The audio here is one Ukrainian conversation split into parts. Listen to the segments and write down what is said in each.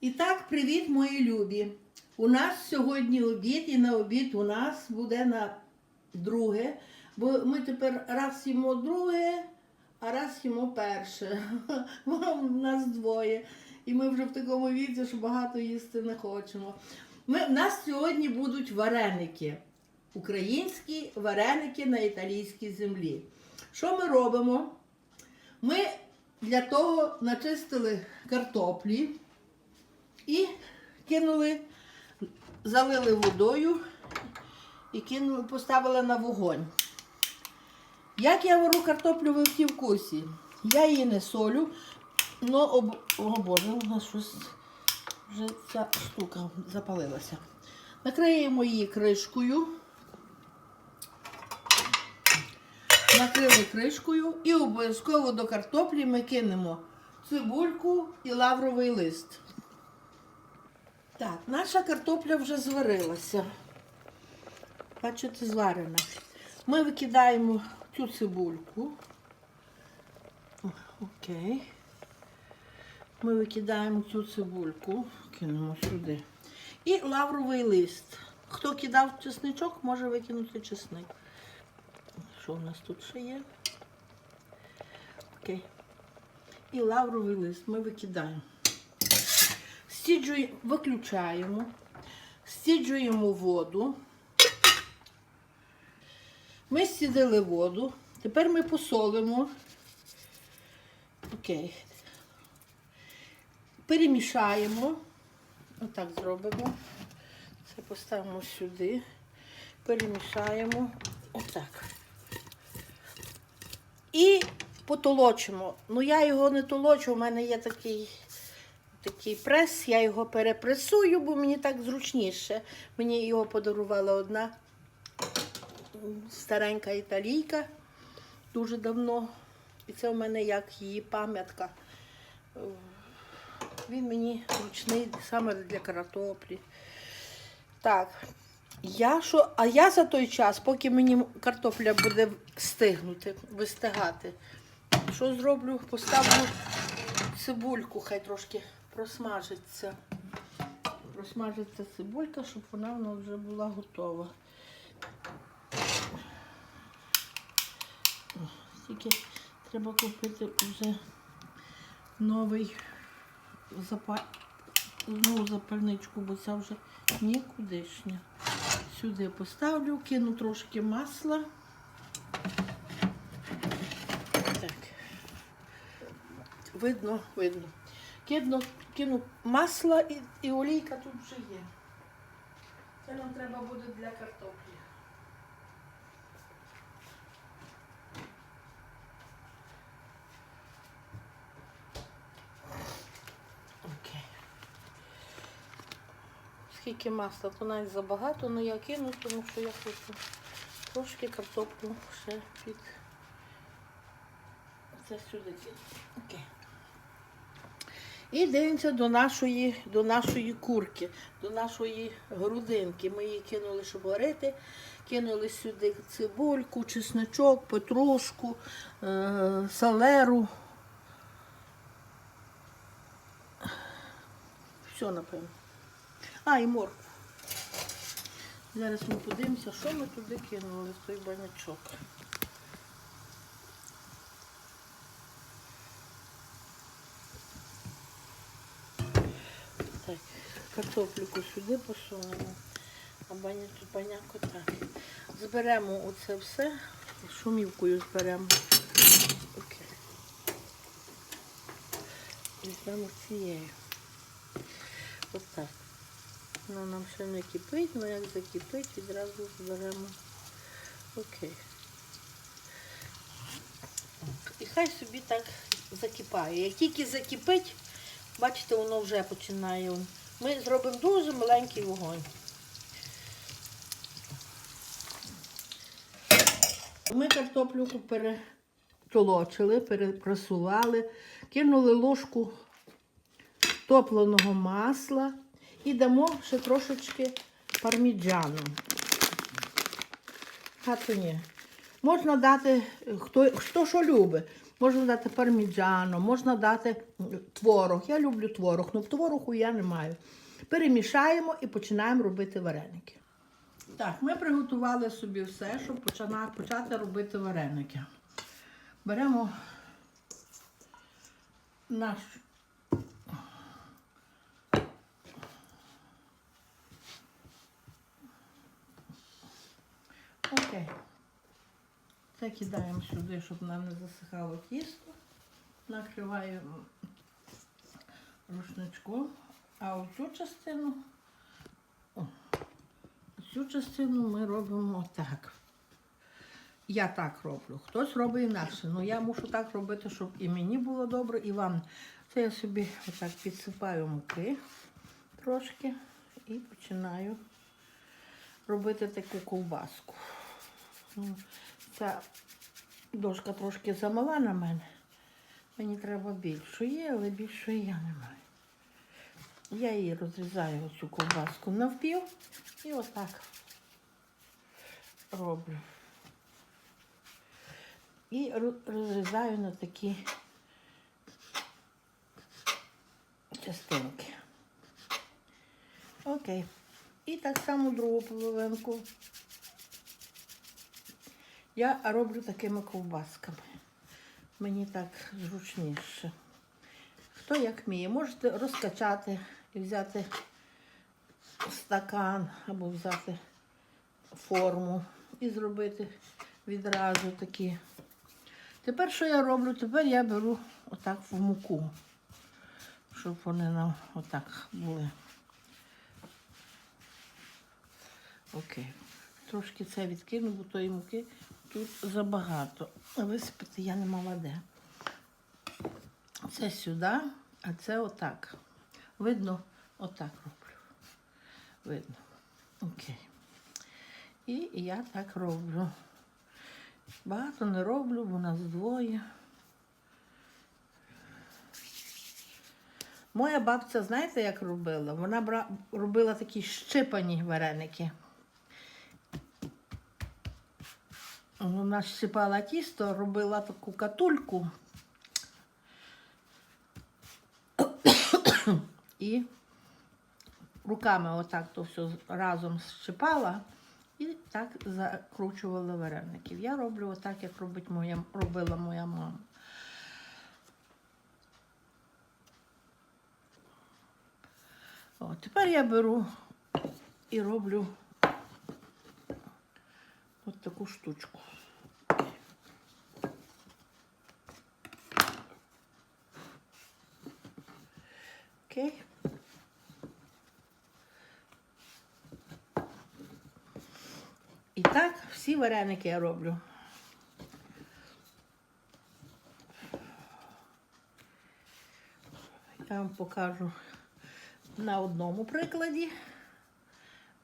І так, привіт, мої любі. У нас сьогодні обід, і на обід у нас буде на друге. Бо ми тепер раз їмо друге, а раз їмо перше. У нас двоє. І ми вже в такому віці, що багато їсти не хочемо. Ми, у нас сьогодні будуть вареники. Українські вареники на італійській землі. Що ми робимо? Ми для того начистили картоплі кинули, залили водою і кинули, поставили на вогонь. Як я вару картоплю, ви всі в курсі. Я її не солю, но об... о Боже, у нас щось вже ця штука запалилася. Накриємо її кришкою. Накрили кришкою і обов'язково до картоплі ми кинемо цибульку і лавровий лист. Так, наша картопля вже зварилася. Бачите, зварена. Ми викидаємо цю цибульку. Окей. Ми викидаємо цю цибульку, кинемо сюди. І лавровий лист. Хто кидав чесничок, може викинути чесник. Що у нас тут ще є? Окей. І лавровий лист ми викидаємо. Стіджуємо, виключаємо, стіджуємо воду. Ми стідили воду. Тепер ми посолимо. Окей. Перемішаємо. Отак зробимо. Це поставимо сюди. Перемішаємо. Отак. І потолочимо. Ну, я його не толочу, у мене є такий, такий прес, я його перепресую, бо мені так зручніше. Мені його подарувала одна старенька італійка дуже давно. І це у мене як її пам'ятка. Він мені зручний саме для картоплі. Так. Я що, а я за той час, поки мені картопля буде стигнути, вистигати, що зроблю? Поставлю цибульку, хай трошки просмажиться. Просмажиться цибулька, щоб вона в нас вже була готова. Тільки треба купити вже новий запа... нову запальничку, бо ця вже нікудишня. Сюди поставлю, кину трошки масла. Так. Видно, видно. Кину, кину масло і, і олійка тут вже є. Це нам треба буде для картоплі. Окей. Скільки масла, то навіть забагато, але я кину, тому що я хочу трошки картоплю ще під це сюди кину. Окей. І дивимося до нашої, до нашої курки, до нашої грудинки. Ми її кинули, щоб варити. Кинули сюди цибульку, чесночок, петрушку, е- салеру. Все, напевно. А, і моркву. Зараз ми подивимося, що ми туди кинули той банячок. Так, картоплюку сюди посунемо, а баняк, баняк отак. Зберемо оце все, шумівкою зберемо. Окей. Візьмемо цією. Отак. Воно нам ще не кипить, але як закипить, відразу зберемо. Окей. І хай собі так закипає. Як тільки закипить, бачите, воно вже починає. Ми зробимо дуже маленький вогонь. Ми картоплюку перетолочили, перепрасували, кинули ложку топленого масла і дамо ще трошечки парміджану. А то ні. Можна дати, хто, хто що любить. Можна дати парміджано, можна дати творог. Я люблю творог, але творогу я не маю. Перемішаємо і починаємо робити вареники. Так, ми приготували собі все, щоб почати робити вареники. Беремо наш Окей. Це кидаємо сюди, щоб нам не засихало тісто. Накриваємо рушничком. А оцю частину, о, цю частину ми робимо отак. Я так роблю. Хтось робить інакше. Ну я мушу так робити, щоб і мені було добре, і вам. Це я собі отак підсипаю муки трошки і починаю робити таку ковбаску. Ця дошка трошки замала на мене. Мені треба більшої, але більшої я не маю. Я її розрізаю оцю ковбаску навпіл і отак роблю. І розрізаю на такі частинки. Окей. І так само другу половинку. Я роблю такими ковбасками. Мені так зручніше. Хто як вміє, можете розкачати і взяти стакан або взяти форму і зробити відразу такі. Тепер що я роблю? Тепер я беру отак в муку, щоб вони нам отак були. Окей. Трошки це відкину, бо тої муки тут забагато. Висипати я не мала де. Це сюди, а це отак. Видно, отак роблю. Видно. Окей. І я так роблю. Багато не роблю, бо нас двоє. Моя бабця, знаєте, як робила? Вона робила такі щипані вареники. Вона щипала тісто, робила таку катульку. І руками отак то все разом щипала і так закручувала вареників. Я роблю отак, як робить моя, робила моя мама. О, тепер я беру і роблю от таку штучку. Окей. І так всі вареники я роблю. Я вам покажу на одному прикладі,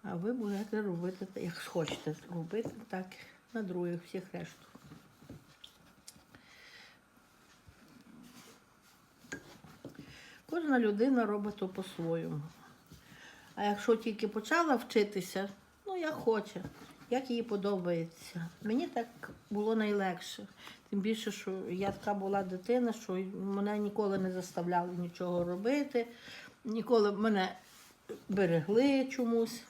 а ви будете робити, як хочете робити, так на других всіх решту. Кожна людина робить то по-своєму. А якщо тільки почала вчитися, ну як хоче, як їй подобається. Мені так було найлегше. Тим більше, що я така була дитина, що мене ніколи не заставляли нічого робити, ніколи мене берегли чомусь.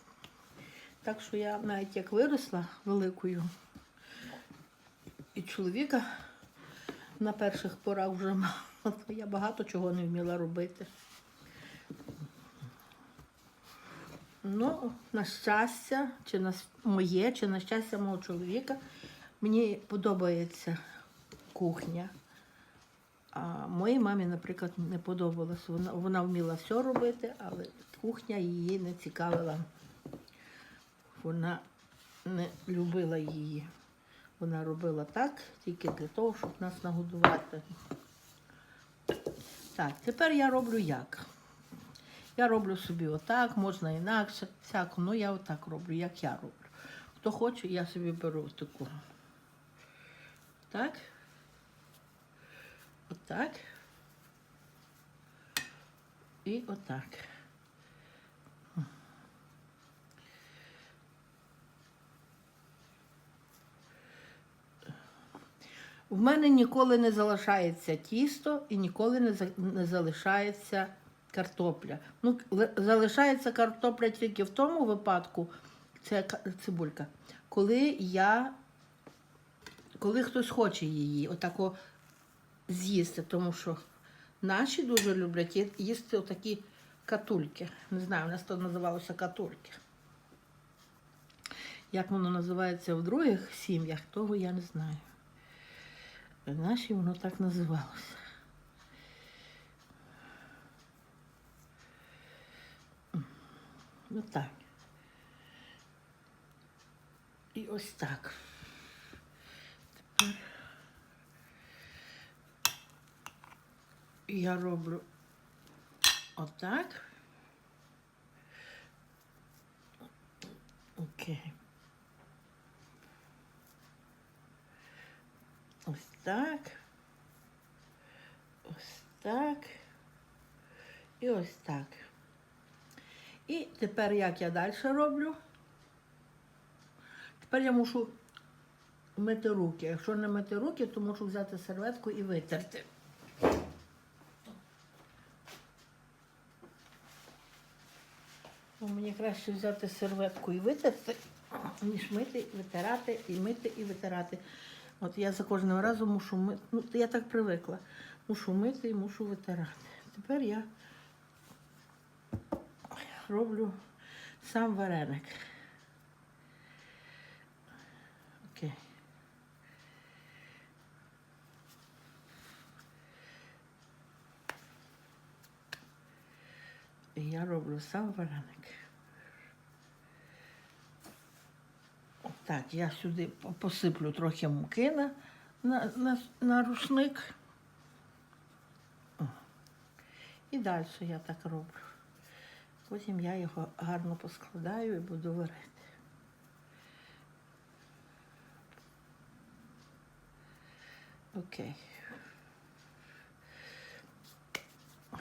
Так що я навіть як виросла великою, і чоловіка на перших порах вже мала, я багато чого не вміла робити. Ну, на щастя, чи на моє, чи на щастя мого чоловіка, мені подобається кухня. А моїй мамі, наприклад, не подобалось. Вона, вона вміла все робити, але кухня її не цікавила. Вона не любила її. Вона робила так тільки для того, щоб нас нагодувати. Так, тепер я роблю як. Я роблю собі отак, можна інакше, всяко, ну я отак роблю, як я роблю. Хто хоче, я собі беру таку. Так. Отак. І отак. В мене ніколи не залишається тісто і ніколи не, за- не залишається картопля. Ну, залишається картопля тільки в тому випадку, це ка- цибулька, коли я, коли хтось хоче її отако з'їсти, тому що наші дуже люблять їсти отакі катульки. Не знаю, у нас то називалося катульки. Як воно називається в других сім'ях, того я не знаю. В нашій воно так називалося. Ну так. І ось так. Тепер я роблю отак. Окей. Ось так. Ось так. І ось так. І тепер як я далі роблю? Тепер я мушу мити руки. Якщо не мити руки, то мушу взяти серветку і витерти. Мені краще взяти серветку і витерти, ніж мити, витирати, і мити, і витирати. От я за кожним разом мушу мити. Ну, я так привикла. Мушу мити і мушу витирати. Тепер я роблю сам вареник. Окей. І я роблю сам вареник. Так, я сюди посиплю трохи муки на, на, на, на рушник. О. І далі я так роблю. Потім я його гарно поскладаю і буду варити. Окей.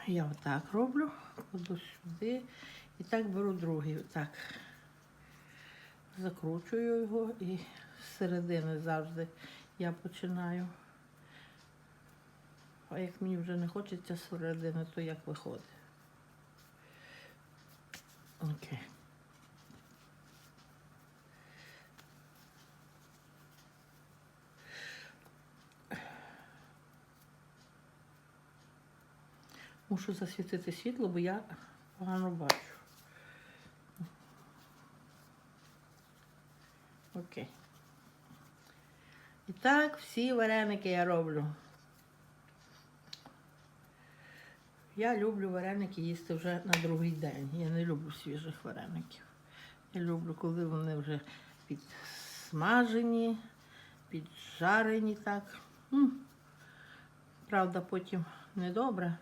Я отак роблю, кладу сюди і так беру другий. Отак. Закручую його і з середини завжди я починаю. А як мені вже не хочеться середини, то як виходить. Окей. Мушу засвітити світло, бо я погано бачу. Окей. І так, всі вареники я роблю. Я люблю вареники їсти вже на другий день. Я не люблю свіжих вареників. Я люблю, коли вони вже підсмажені, піджарені так. М. Правда, потім недобре,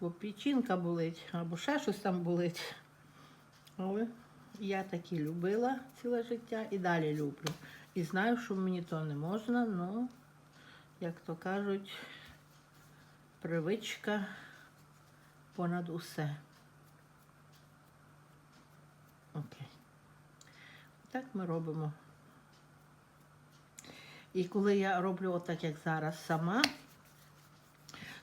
бо печінка болить або ще щось там болить. Але я такі любила ціле життя і далі люблю. І знаю, що мені то не можна, але, як то кажуть, привичка понад усе. Окей. Так ми робимо. І коли я роблю отак, як зараз сама,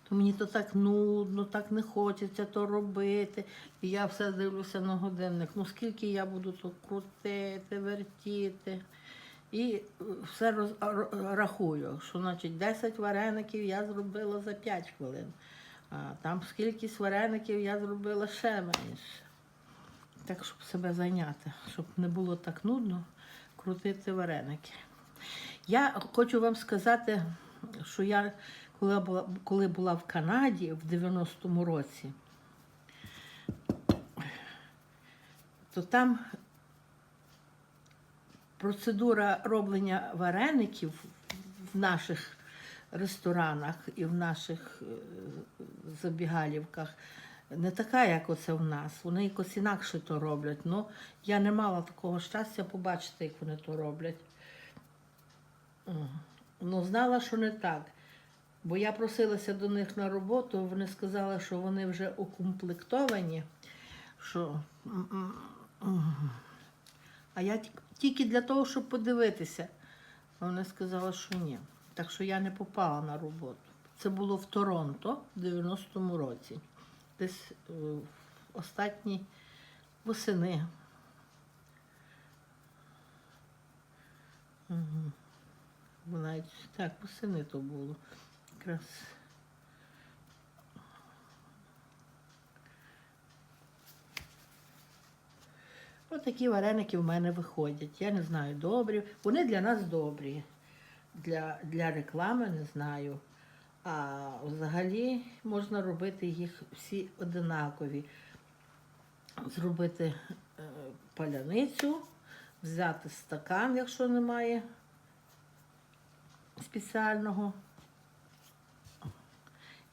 то мені то так нудно, так не хочеться то робити. І я все дивлюся на годинник. Ну скільки я буду то крутити, вертіти. І е, все роз, рахую, що значить 10 вареників я зробила за 5 хвилин. А там скільки вареників я зробила ще менше. Так, щоб себе зайняти, щоб не було так нудно крутити вареники. Я хочу вам сказати, що я коли була, коли була в Канаді в 90-му році, то там процедура роблення вареників в наших ресторанах і в наших е, забігалівках не така, як оце в нас. Вони якось інакше то роблять. Ну, я не мала такого щастя побачити, як вони то роблять. Ну, знала, що не так. Бо я просилася до них на роботу, вони сказали, що вони вже укомплектовані, що. А я тільки для того, щоб подивитися. А вони сказали, що ні. Так що я не попала на роботу. Це було в Торонто в 90-му році. Десь е, в останні восени. Угу. Навіть так, восени то було. Якраз. Ось вареники в мене виходять. Я не знаю, добрі. Вони для нас добрі. Для, для реклами не знаю. А взагалі можна робити їх всі одинакові. Зробити е, паляницю, взяти стакан, якщо немає спеціального,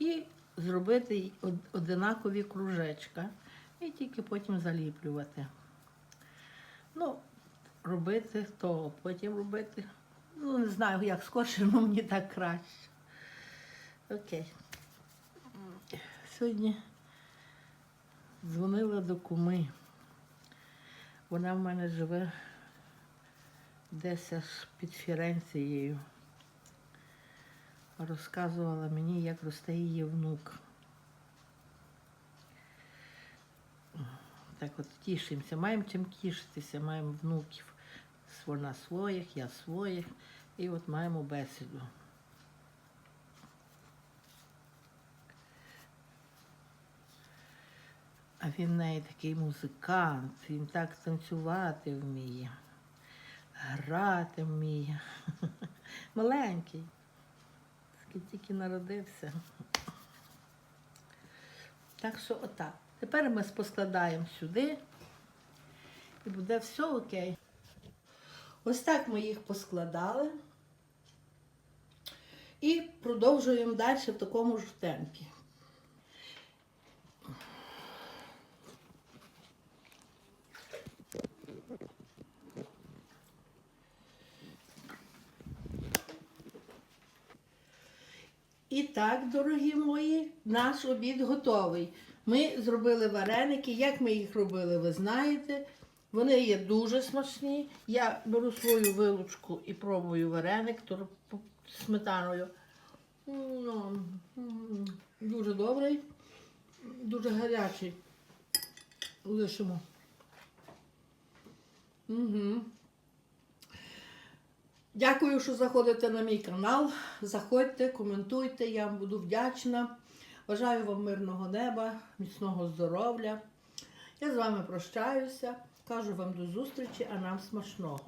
і зробити одинакові кружечка. І тільки потім заліплювати. Ну, робити то, потім робити. Ну, не знаю, як скорше, але мені так краще. Окей. Сьогодні дзвонила до куми. Вона в мене живе десь аж під Фіренцією. Розказувала мені, як росте її внук. Так от тішимося, маємо чим тішитися, маємо внуків. Вона своїх, я своїх. І от маємо бесіду. А він в неї такий музикант, він так танцювати вміє, грати вміє. Маленький. Тільки тільки народився. Так що отак. Тепер ми поскладаємо сюди і буде все окей. Ось так ми їх поскладали. І продовжуємо далі в такому ж темпі. І так, дорогі мої, наш обід готовий. Ми зробили вареники. Як ми їх робили, ви знаєте. Вони є дуже смачні. Я беру свою вилучку і пробую вареник сметаною. Ну, Дуже добрий, дуже гарячий. Лишимо. Угу. Дякую, що заходите на мій канал. Заходьте, коментуйте, я вам буду вдячна. Бажаю вам мирного неба, міцного здоров'я. Я з вами прощаюся. Кажу вам до зустрічі, а нам смачного.